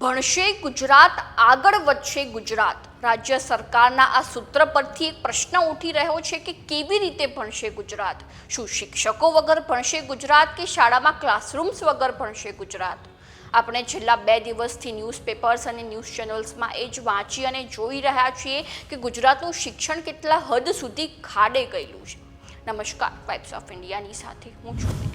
ભણશે ગુજરાત, આગળ વધશે ગુજરાત. રાજ્ય સરકારના આ સૂત્ર પરથી એક પ્રશ્ન ઉઠી રહ્યો છે કે કેવી રીતે ભણશે ગુજરાત? શું શિક્ષકો વગર ભણશે ગુજરાત કે શાળામાં ક્લાસરૂમ્સ વગર ભણશે ગુજરાત? આપણે છેલ્લા બે દિવસથી ન્યૂઝપેપર્સ અને ન્યૂઝ ચેનલ્સમાં એ જ વાંચી અને જોઈ રહ્યા છીએ કે ગુજરાતનું શિક્ષણ કેટલા હદ સુધી ખાડે ગયેલું છે. નમસ્કાર વાઇબ્સ ઓફ ઇન્ડિયાની સાથે હું છું.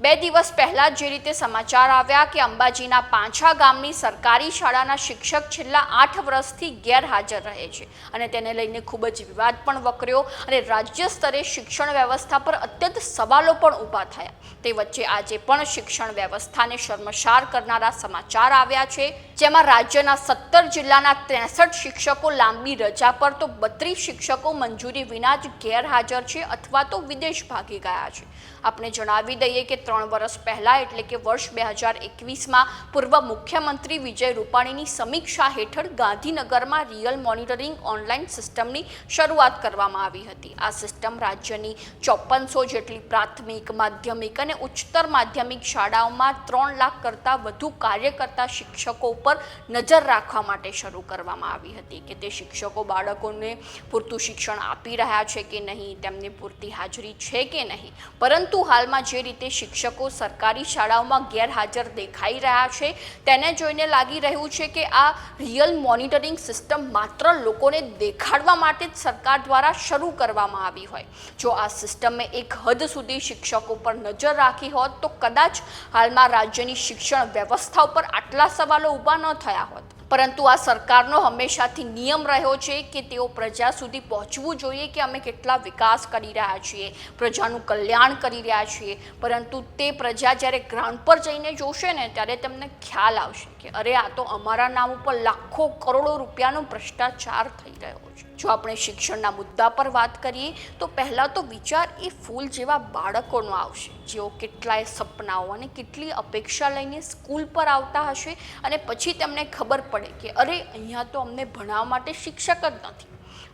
બે દિવસ પહેલાં જે રીતે સમાચાર આવ્યા કે અંબાજીના પાંછા ગામની સરકારી શાળાના શિક્ષક છેલ્લા આઠ વર્ષથી ગેરહાજર રહે છે અને તેને લઈને ખૂબ જ વિવાદ પણ વકર્યો અને રાજ્ય સ્તરે શિક્ષણ વ્યવસ્થા પર અત્યંત સવાલો પણ ઊભા થયા. તે વચ્ચે આજે પણ શિક્ષણ વ્યવસ્થાને શર્મસાર કરનારા સમાચાર આવ્યા છે, જેમાં રાજ્યના સત્તર જિલ્લાના ત્રેસઠ શિક્ષકો લાંબી રજા પર તો બત્રીસ શિક્ષકો મંજૂરી વિના જ ગેરહાજર છે અથવા તો વિદેશ ભાગી ગયા છે. આપણે જણાવી દઈએ કે ત્રણ વર્ષ પહેલાં, એટલે કે વર્ષ બે હજાર એકવીસમાં, પૂર્વ મુખ્યમંત્રી વિજય રૂપાણીની સમીક્ષા હેઠળ ગાંધીનગરમાં રિયલ મોનિટરિંગ ઓનલાઈન સિસ્ટમની શરૂઆત કરવામાં આવી હતી. આ સિસ્ટમ રાજ્યની ચોપનસો જેટલી પ્રાથમિક, માધ્યમિક અને ઉચ્ચતર માધ્યમિક શાળાઓમાં ત્રણ લાખ કરતાં વધુ કાર્ય કરતા શિક્ષકો ઉપર નજર રાખવા માટે શરૂ કરવામાં આવી હતી કે તે શિક્ષકો બાળકોને પૂરતું શિક્ષણ આપી રહ્યા છે કે નહીં, તેમની પૂરતી હાજરી છે કે નહીં. પરંતુ હાલમાં જે રીતે શિક્ષકો સરકારી શાળાઓમાં ગેરહાજર દેખાઈ રહ્યા છે. તેને જોઈને લાગી રહ્યું છે કે આ રિયલ મોનિટરિંગ સિસ્ટમ માત્ર લોકોને દેખાડવા માટે જ સરકાર દ્વારા શરૂ કરવામાં આવી હોય. જો આ સિસ્ટમે એક હદ સુધી શિક્ષકો પર નજર રાખી હોત તો કદાચ હાલમાં રાજ્યની શિક્ષણ વ્યવસ્થા ઉપર આટલા સવાલો ઊભા ન થયા હોત. પરંતુ આ સરકારનો હંમેશાથી નિયમ રહ્યો છે કે તેઓ પ્રજા સુધી પહોંચવું જોઈએ કે અમે કેટલા વિકાસ કરી રહ્યા છીએ, પ્રજાનું કલ્યાણ કરી રહ્યા છીએ. પરંતુ તે પ્રજા જ્યારે ગ્રાઉન્ડ પર જઈને જોશે ને, ત્યારે તેમને ખ્યાલ આવશે કે અરે, આ તો અમારા નામ ઉપર લાખો કરોડો રૂપિયાનો ભ્રષ્ટાચાર થઈ રહ્યો છે. જો આપણે શિક્ષણના મુદ્દા પર વાત કરીએ, તો પહેલાં તો વિચાર એ ફૂલ જેવા બાળકોનો આવશે. જેઓ કેટલાય સપનાઓ અને કેટલી અપેક્ષા લઈને સ્કૂલ પર આવતા હશે અને પછી તેમને ખબર પડે કે અરે, અહીંયા તો અમને ભણાવવા માટે શિક્ષક જ નથી.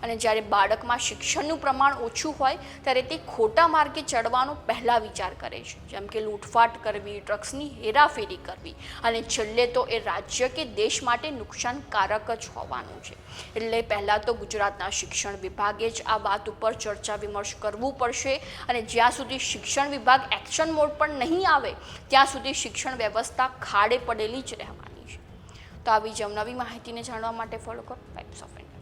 અને જ્યારે બાળકમાં શિક્ષણનું પ્રમાણ ઓછું હોય, ત્યારે તે ખોટા માર્ગે ચડવાનો પહેલાં વિચાર કરે છે. જેમ કે લૂંટફાટ કરવી ડ્રગ્સની હેરાફેરી કરવી. અને છેલ્લે તો એ રાજ્ય કે દેશ માટે નુકસાનકારક જ હોવાનું છે. એટલે પહેલાં તો ગુજરાતના શિક્ષણ વિભાગે જ આ વાત ઉપર ચર્ચા વિમર્શ કરવું પડશે. અને જ્યાં સુધી શિક્ષણ વિભાગ એક્શન મોડ પર નહીં આવે, ત્યાં સુધી શિક્ષણ વ્યવસ્થા ખાડે પડેલી જ રહેવાની. તો આવી જ નવી માહિતીને જાણવા માટે ફોલો કરો. Pipes of India